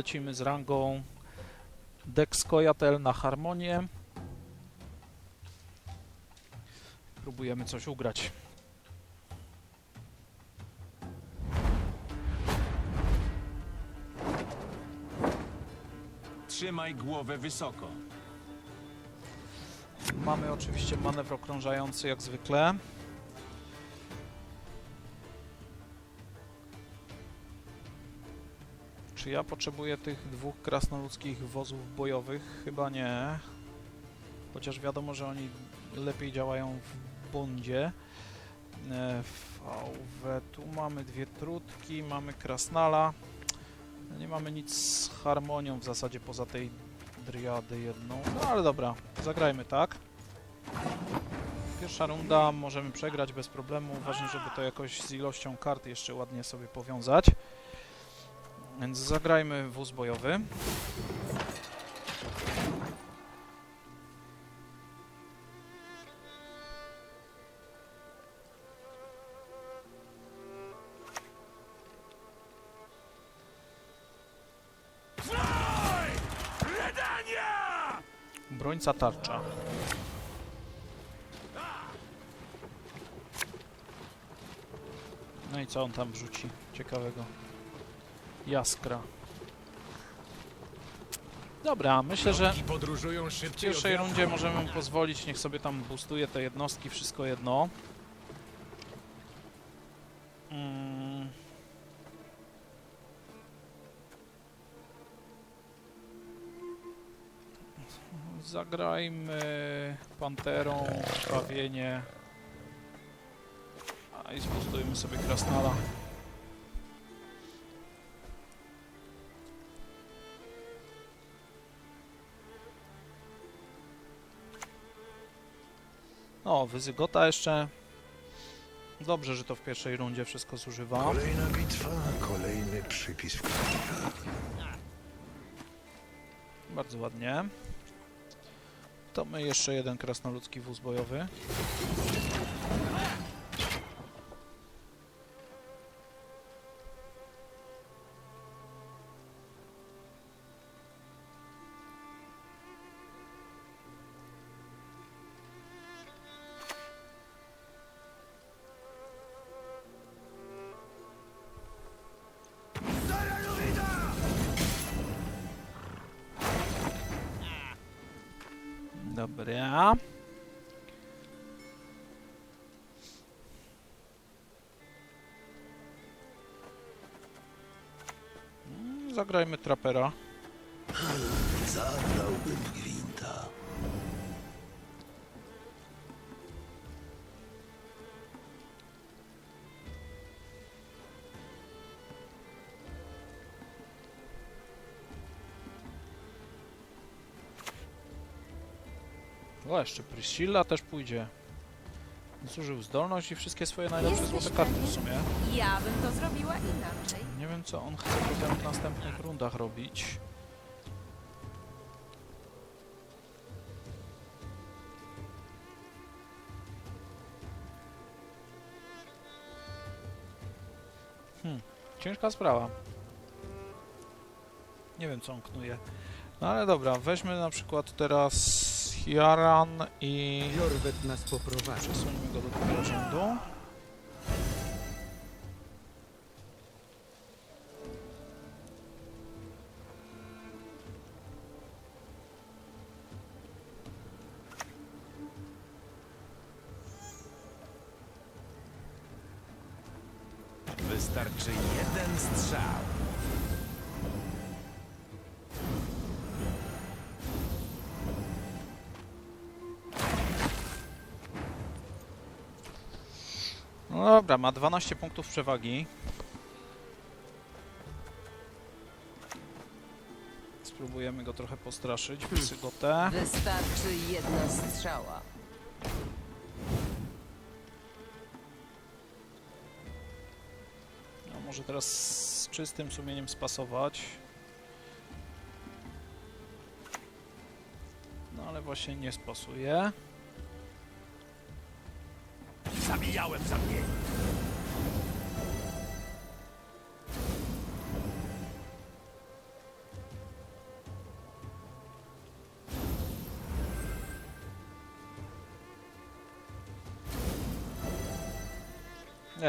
lecimy z rangą Dexcoyatel na harmonię. Próbujemy coś ugrać. Trzymaj głowę wysoko. Mamy oczywiście manewr okrążający jak zwykle. Ja potrzebuję tych dwóch krasnoludzkich wozów bojowych? Chyba nie. Chociaż wiadomo, że oni lepiej działają w bundzie. E, VW, tu mamy dwie trutki, mamy krasnala. Nie mamy nic z harmonią w zasadzie poza tej driady jedną. No ale dobra, zagrajmy tak. Pierwsza runda możemy przegrać bez problemu. Ważne, żeby to jakoś z ilością kart jeszcze ładnie sobie powiązać. Więc zagrajmy wóz bojowy. Brońca tarcza. No i co on tam wrzuci ciekawego? Jaskra. Dobra, myślę, że w pierwszej rundzie możemy mu pozwolić, niech sobie tam boostuje te jednostki, wszystko jedno. Mm. Zagrajmy Panterą, Krwawienie. A i zboostujmy sobie Krasnala. O, Wyzygota jeszcze. Dobrze, że to w pierwszej rundzie wszystko zużywa. Kolejna bitwa, kolejny przypis w. Bardzo ładnie. To my jeszcze jeden krasnoludzki wóz bojowy. Zagrajmy trapera. Zabrałbym gwinta. O, jeszcze Priscilla też pójdzie. Zużył zdolność i wszystkie swoje najlepsze złote karty w sumie. Ja bym to zrobiła inaczej. Nie wiem, co on chce potem w następnych rundach robić. Hmm, ciężka sprawa. Nie wiem, co on knuje. No ale dobra, weźmy na przykład teraz Hiaran i Jorwet nas poprowadzi. przesuńmy go do drugiego rzędu. Dobra, ma 12 punktów przewagi. Spróbujemy go trochę postraszyć, Wysygotę. Wystarczy jedna strzała. No, może teraz z czystym sumieniem spasować. No ale właśnie nie spasuje. Zabijałem za mnie.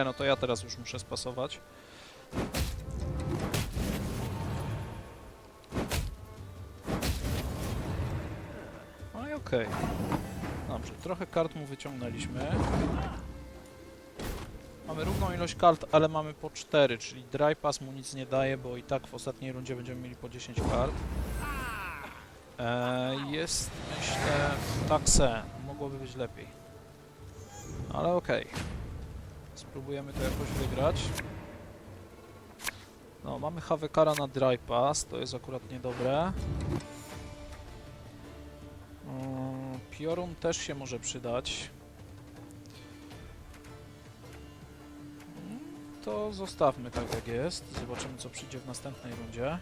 Nie, no to ja teraz już muszę spasować. No i okej. Dobrze, trochę kart mu wyciągnęliśmy. Mamy równą ilość kart, ale mamy po 4, czyli Dry Pass mu nic nie daje, bo i tak w ostatniej rundzie będziemy mieli po 10 kart. E, jest, myślę, takse. Mogłoby być lepiej. Ale okej. Spróbujemy to jakoś wygrać. No, mamy Havekara na Dry Pass, to jest akurat niedobre. Mm, Piorun też się może przydać. Mm, To zostawmy tak jak jest. Zobaczymy co przyjdzie w następnej rundzie.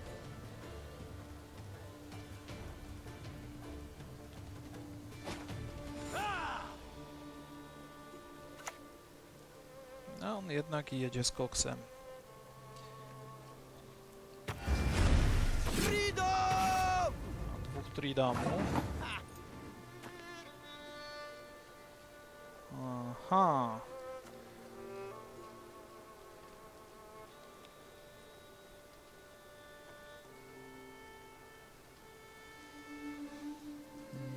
On jednak jedzie z koksem. Ma dwóch tridamów. Aha.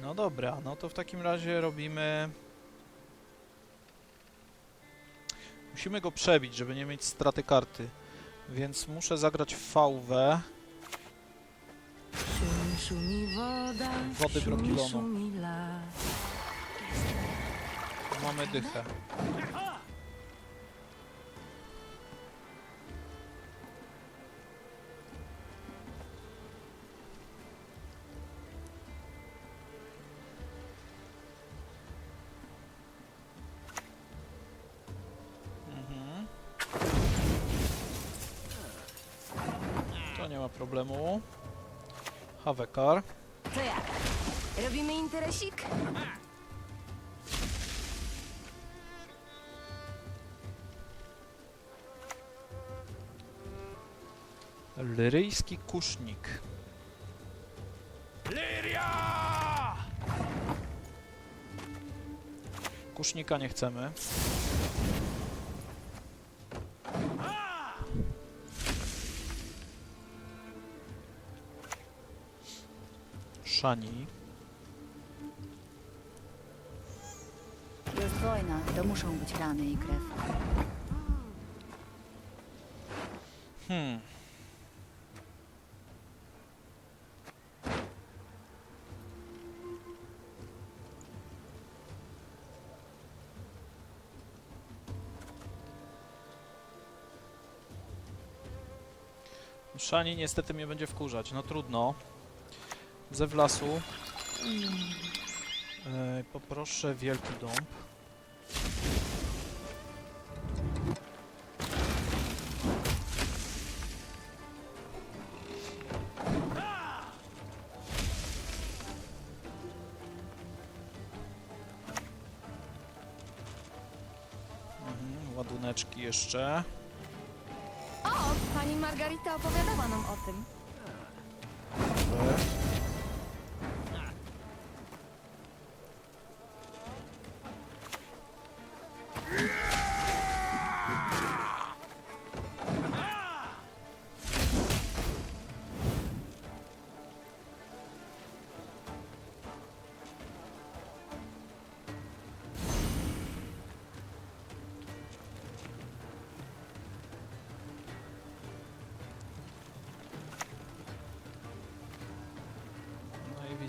No dobra, no to w takim razie robimy... Musimy go przebić, żeby nie mieć straty karty. Więc muszę zagrać VW. Wody brokilonu. Mamy dychę. Havekar. To jak? Robimy interesik? Lyryjski kusznik. Liria! Kusznika nie chcemy. Szani. Jest wojna, to muszą być rany i krew. Hmm. Szani niestety mnie będzie wkurzać. No trudno. Ze wlasu. E, poproszę wielki dąb. Mhm, ładuneczki jeszcze. O, pani Margarita opowiadała nam o tym.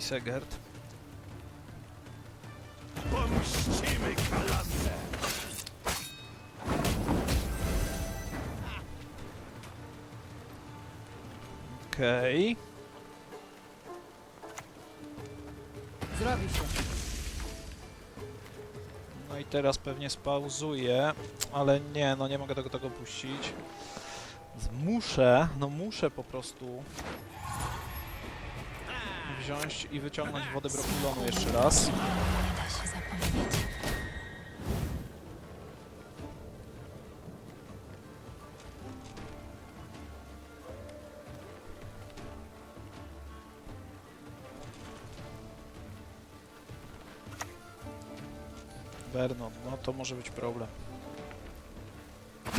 I Wisegert. Pomścimy! Okej. Zrobi się. No i teraz pewnie spauzuję, ale nie, no nie mogę tego, tego puścić. Muszę, no muszę po prostu wziąć i wyciągnąć wodę brokilonu jeszcze raz. Nie no to może być problem.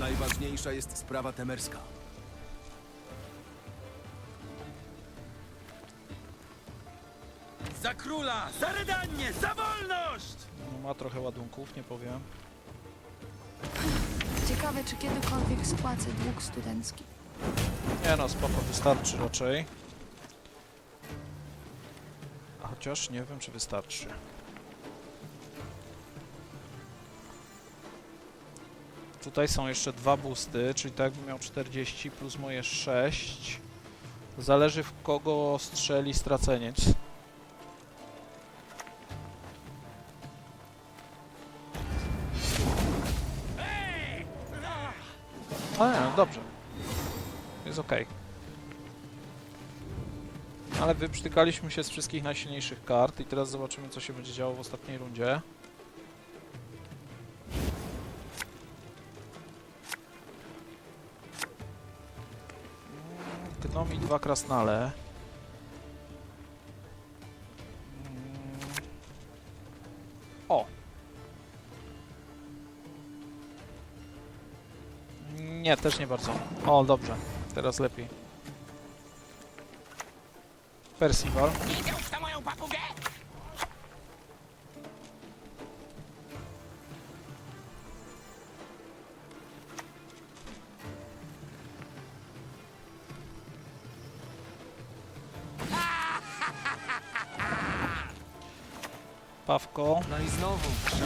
Najważniejsza jest sprawa temerska. Króla! Za Redanię! Za wolność! No, ma trochę ładunków, nie powiem. Ciekawe, czy kiedykolwiek spłacę dług studencki. Nie no, spoko, wystarczy raczej. A Chociaż nie wiem, czy wystarczy. Tutaj są jeszcze dwa boosty, czyli tak jakbym miał 40 plus moje 6. Zależy w kogo strzeli straceniec. Dobrze. Jest ok. Ale wyprztykaliśmy się z wszystkich najsilniejszych kart i teraz zobaczymy co się będzie działo w ostatniej rundzie. Gnom dwa krasnale. O! Nie, też nie bardzo. O, dobrze. Teraz lepiej. Percival. Pawko. No i znowu będzie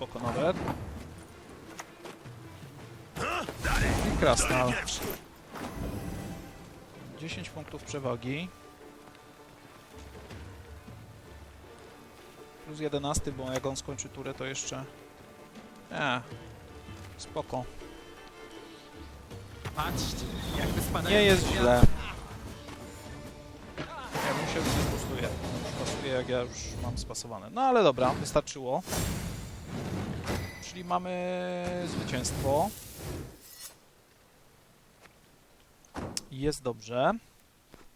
spoko nawet. I krasnal. 10 punktów przewagi. Plus 11, bo jak on skończy turę, to jeszcze... Nie. Spoko. Patrzcie, jakby spadają Nie jest źle. Ja mu się spasuje. Spasuje jak ja już mam spasowane. No ale dobra, wystarczyło. Czyli mamy zwycięstwo. Jest dobrze.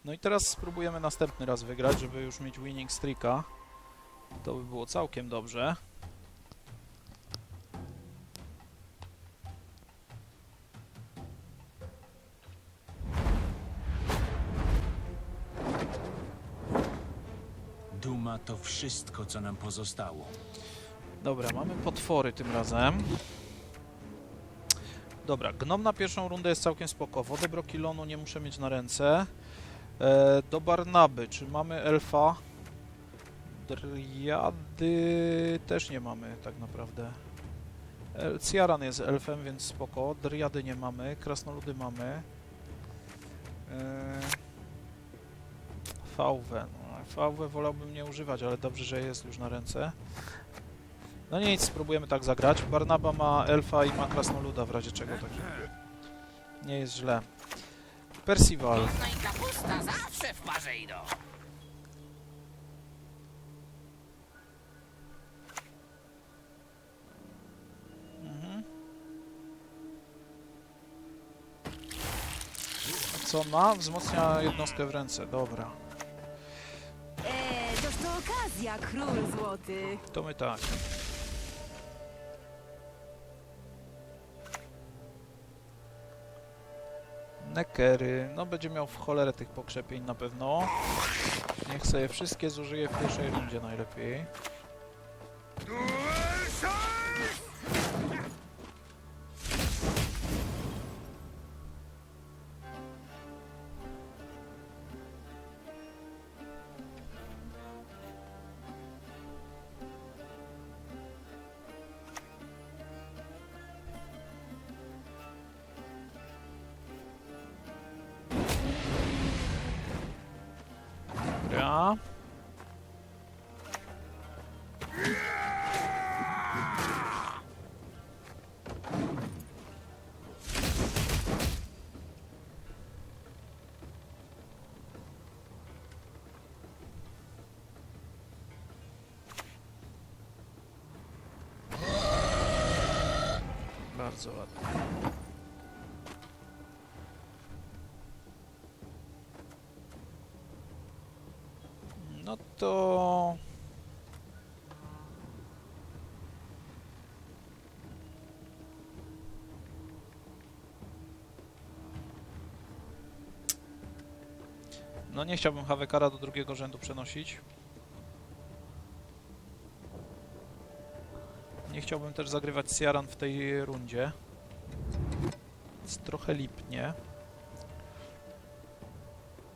No i teraz spróbujemy następny raz wygrać, żeby już mieć winning streaka. To by było całkiem dobrze. Duma to wszystko, co nam pozostało. Dobra, mamy potwory tym razem. Dobra, gnom na pierwszą rundę jest całkiem spoko. Wodę brokilonu nie muszę mieć na ręce. E, do Barnaby, czy mamy elfa? Driady też nie mamy tak naprawdę. El Ciaran jest elfem, więc spoko. Driady nie mamy, krasnoludy mamy. E, Fałwę. No, wolałbym nie używać, ale dobrze, że jest już na ręce. No nic, spróbujemy tak zagrać. Barnaba ma elfa i ma krasnoluda w razie czego, także nie jest źle. Percival. No i kapusta zawsze w parze idą. Mhm. A co ma? Wzmocnia jednostkę w ręce, dobra. Eee, toż to okazja, król złoty. To my tak. Nekery. No będzie miał w cholerę tych pokrzepień na pewno. Niech sobie wszystkie zużyje w pierwszej rundzie najlepiej. Bardzo ładnie. No to... No nie chciałbym Hawekara do drugiego rzędu przenosić. Chciałbym też zagrywać Ciaran w tej rundzie. Jest trochę lipnie.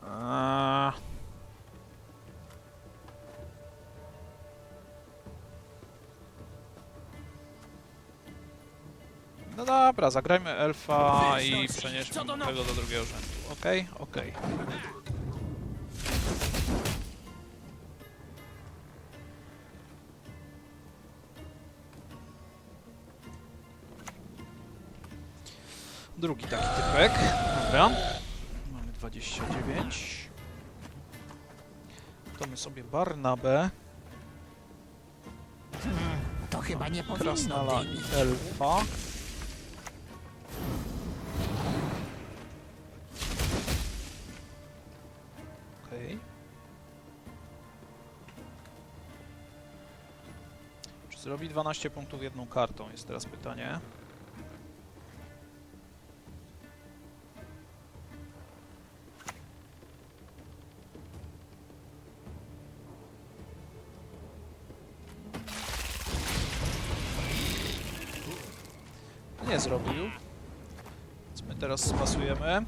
Eee... No dobra, zagrajmy elfa i przenieśmy tego do drugiego rzędu. Okej, okej. Drugi taki typek. Dobra. Mamy 29. To my sobie Barnabę, To chyba nie powinno Krasnala i dymić. Elfa. Okej. Czy zrobi 12 punktów jedną kartą, jest teraz pytanie. Nie zrobił. Więc my teraz spasujemy.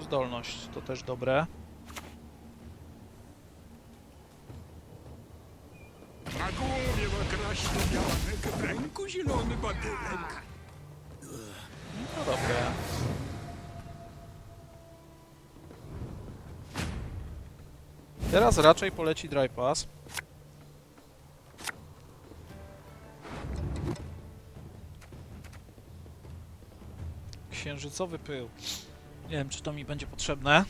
Zdolność, to też dobre. Teraz raczej poleci dry pass. Księżycowy pył. Nie wiem, czy to mi będzie potrzebne.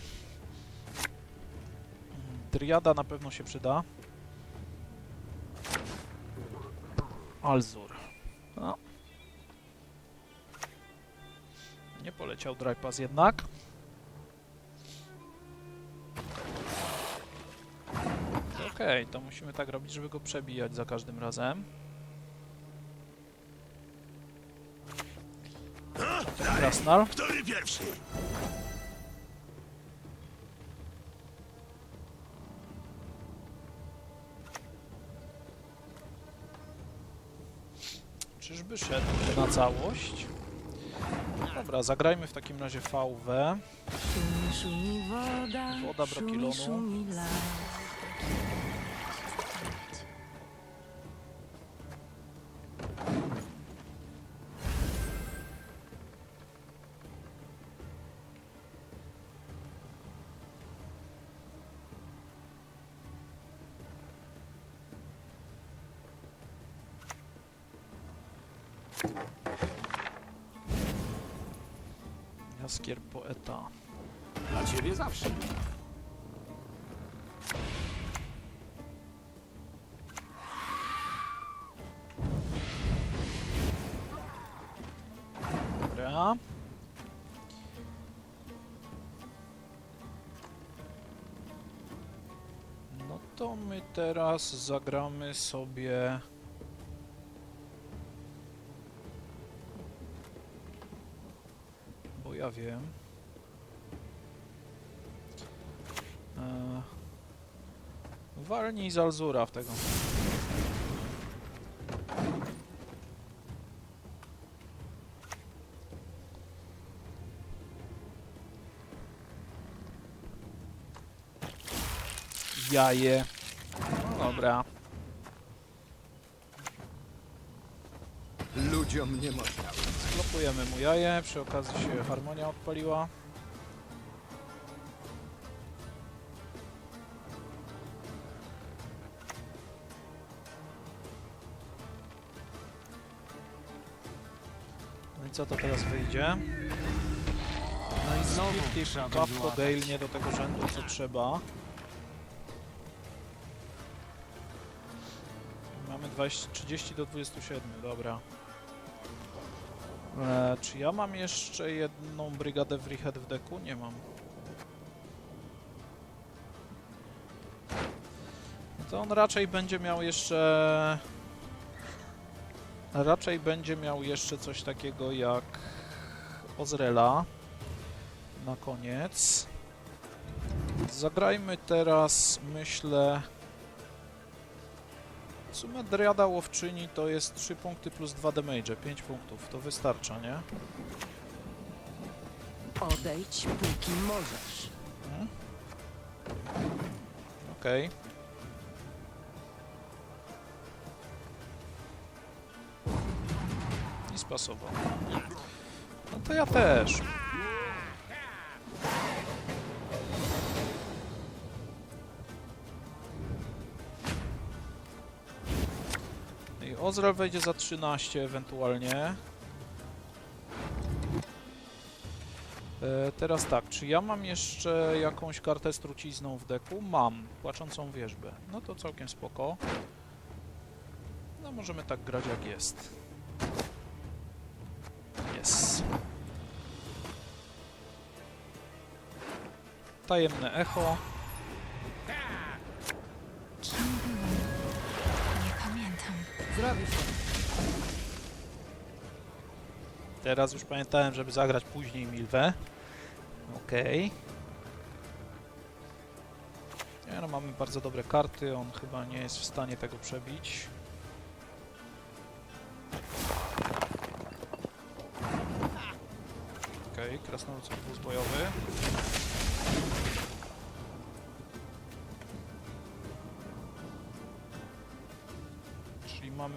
Driada na pewno się przyda. Alzur. No. Nie poleciał dry pass jednak. Okej, to musimy tak robić, żeby go przebijać za każdym razem. Krasnal. Który pierwszy? Czyżby szedł na całość? Dobra, zagrajmy w takim razie VW. Woda, Woda Jaskier poeta. Dla ciebie zawsze. Dobra. No to my teraz zagramy sobie... Wiem. Eee, walnij z Alzura w tego. Jaje. No dobra. Ludziom nie można. Blokujemy mu jaje, przy okazji się harmonia odpaliła. No i co to teraz wyjdzie? No i znowu złapać. Gale nie do tego rzędu co trzeba. 20, 30 do 27, dobra. E, czy ja mam jeszcze jedną brygadę w Rehead w deku? Nie mam. No to on raczej będzie miał jeszcze... Raczej będzie miał jeszcze coś takiego jak Ozrela na koniec. Zagrajmy teraz, myślę... W sumie Driada Łowczyni to jest 3 punkty plus 2 damage, 5 punktów. To wystarcza, nie? Odejdź, póki możesz. Mhm. Okej. I spasował. No to ja też. I Ozrel wejdzie za 13 ewentualnie. E, teraz tak, czy ja mam jeszcze jakąś kartę z trucizną w deku? Mam, płaczącą wierzbę. No to całkiem spoko. No możemy tak grać jak jest. Yes. Tajemne echo. Się. Teraz już pamiętałem, żeby zagrać później Milwę. Okej. Nie no, mamy bardzo dobre karty, on chyba nie jest w stanie tego przebić. Okej, krasnolud wóz bojowy.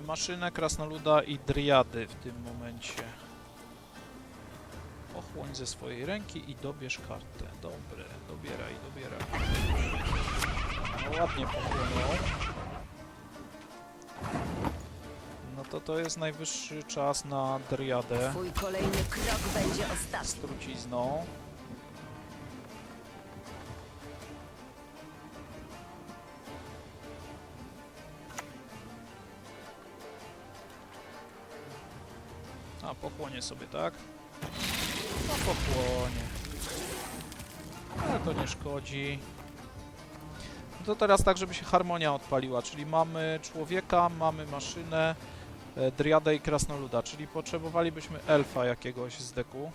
Maszynę, krasnoluda i driady w tym momencie. Ochłoń ze swojej ręki i dobierz kartę. Dobre, dobieraj, dobieraj. No ładnie pochłonął. No to to jest najwyższy czas na driadę Twój kolejny krok będzie z ostatni. trucizną. A, pochłonie sobie, tak? No pochłonie. Ale to nie szkodzi. No to teraz tak, żeby się harmonia odpaliła, czyli mamy człowieka, mamy maszynę, e, driadę i krasnoluda, czyli potrzebowalibyśmy elfa jakiegoś z deku.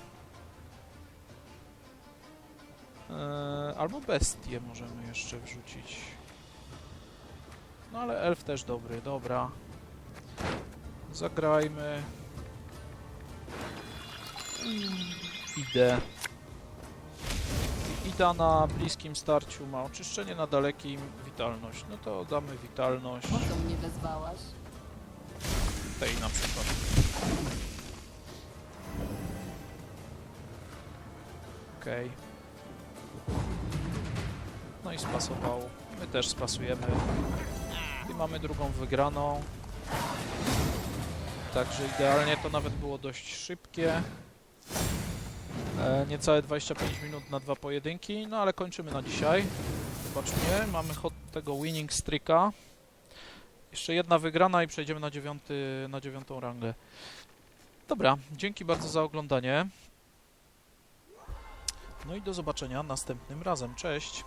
E, albo bestię możemy jeszcze wrzucić. No ale elf też dobry, dobra. Zagrajmy. Idę. Ida na bliskim starciu ma oczyszczenie, na dalekim witalność. No to damy witalność Po co mnie wezwałaś? tej na przykład. Okej. No i spasował. My też spasujemy. I mamy drugą wygraną. Także idealnie to nawet było dość szybkie. E, niecałe 25 minut na dwa pojedynki, no ale kończymy na dzisiaj. Zobaczmy, mamy hot tego winning streaka. Jeszcze jedna wygrana i przejdziemy na, dziewiąty, na dziewiątą rangę. Dobra, dzięki bardzo za oglądanie. No i do zobaczenia następnym razem. Cześć!